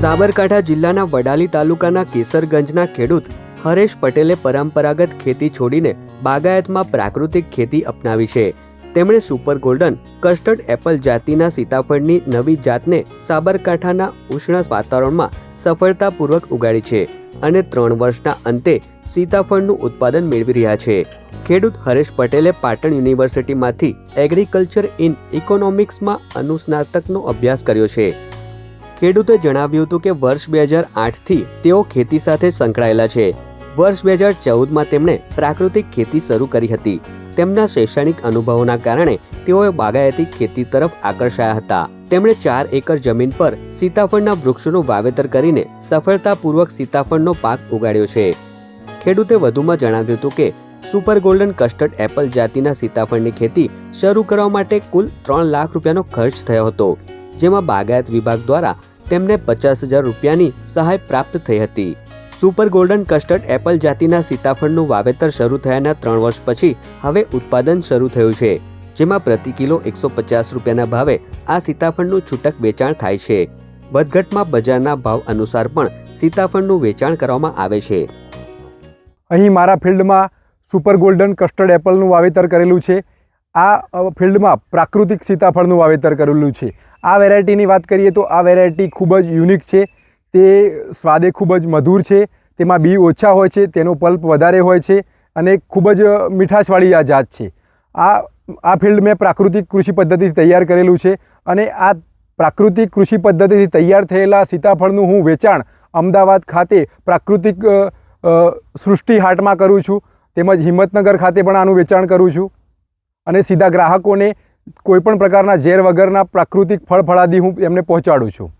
સાબરકાંઠા જિલ્લાના વડાલી તાલુકાના કેસરગંજના ખેડૂત હરેશ પટેલે પરંપરાગત ખેતી છોડીને બાગાયતમાં પ્રાકૃતિક ખેતી અપનાવી છે. તેમણે સુપર ગોલ્ડન કસ્ટર્ડ એપલ જાતિના સીતાફળની નવી જાતને સાબરકાંઠાના ઉષ્ણ વાતાવરણમાં સફળતાપૂર્વક ઉગાડી છે અને ત્રણ વર્ષના અંતે સીતાફળનું ઉત્પાદન મેળવી રહ્યા છે. ખેડૂત હરેશ પટેલે પાટણ યુનિવર્સિટીમાંથી એગ્રીકલ્ચર ઇન ઇકોનોમિક્સમાં અનુસ્નાતકનો અભ્યાસ કર્યો છે. ખેડૂતે જણાવ્યું હતું કે વર્ષ બે હજાર આઠથી તેઓ ખેતી સાથે સંકળાયેલા છે. વર્ષ બે હજાર ચૌદમાં તેમણે પ્રાકૃતિક ખેતી શરૂ કરી હતી. તેમના શૈક્ષણિક અનુભવોના કારણે તેઓએ બાગાયતી ખેતી તરફ આકર્ષાયા હતા. તેમણે ચાર એકર જમીન પર સીતાફળના વૃક્ષોનું વાવેતર કરીને સફળતાપૂર્વક સીતાફળનો પાક ઉગાડ્યો છે. ખેડૂતે વધુમાં જણાવ્યું હતું કે, સુપર ગોલ્ડન કસ્ટર્ડ એપલ જાતિના સીતાફળની ખેતી શરૂ કરવા માટે કુલ ત્રણ લાખ રૂપિયાનો ખર્ચ થયો હતો, જેમાં બાગાયત વિભાગ દ્વારા તેમને પચાસ હજાર રૂપિયાની સહાય પ્રાપ્ત થઈ હતી. સુપર ગોલ્ડન કસ્ટર્ડ એપલ જાતિના સીતાફળનું વાવેતર શરૂ થયાના ત્રણ વર્ષ પછી હવે ઉત્પાદન શરૂ થયું છે, જેમાં પ્રતિ કિલો એકસો પચાસ રૂપિયાના ભાવે આ સીતાફળનું છૂટક વેચાણ થાય છે. વધઘટમાં બજારના ભાવ અનુસાર પણ સીતાફળનું વેચાણ કરવામાં આવે છે. અહીં મારા ફિલ્ડમાં સુપર ગોલ્ડન કસ્ટર્ડ એપલનું વાવેતર કરેલું છે. આ ફિલ્ડમાં પ્રાકૃતિક સીતાફળનું વાવેતર કરેલું છે. આ વેરાયટીની વાત કરીએ તો આ વેરાયટી ખૂબ જ યુનિક છે. તે સ્વાદે ખૂબ જ મધુર છે. તેમાં બી ઓછા હોય છે, તેનો પલ્પ વધારે હોય છે અને ખૂબ જ મીઠાશવાળી આ જાત છે. આ આ ફિલ્ડ મેં પ્રાકૃતિક કૃષિ પદ્ધતિથી તૈયાર કરેલું છે અને આ પ્રાકૃતિક કૃષિ પદ્ધતિથી તૈયાર થયેલા સીતાફળનું હું વેચાણ અમદાવાદ ખાતે પ્રાકૃતિક સૃષ્ટિ હાટમાં કરું છું, તેમજ હિંમતનગર ખાતે પણ આનું વેચાણ કરું છું. અને સીધા ગ્રાહકોને કોઈપણ પ્રકારના ઝેર વગરના પ્રાકૃતિક ફળ ફળાદી હું એમને પહોંચાડું છું.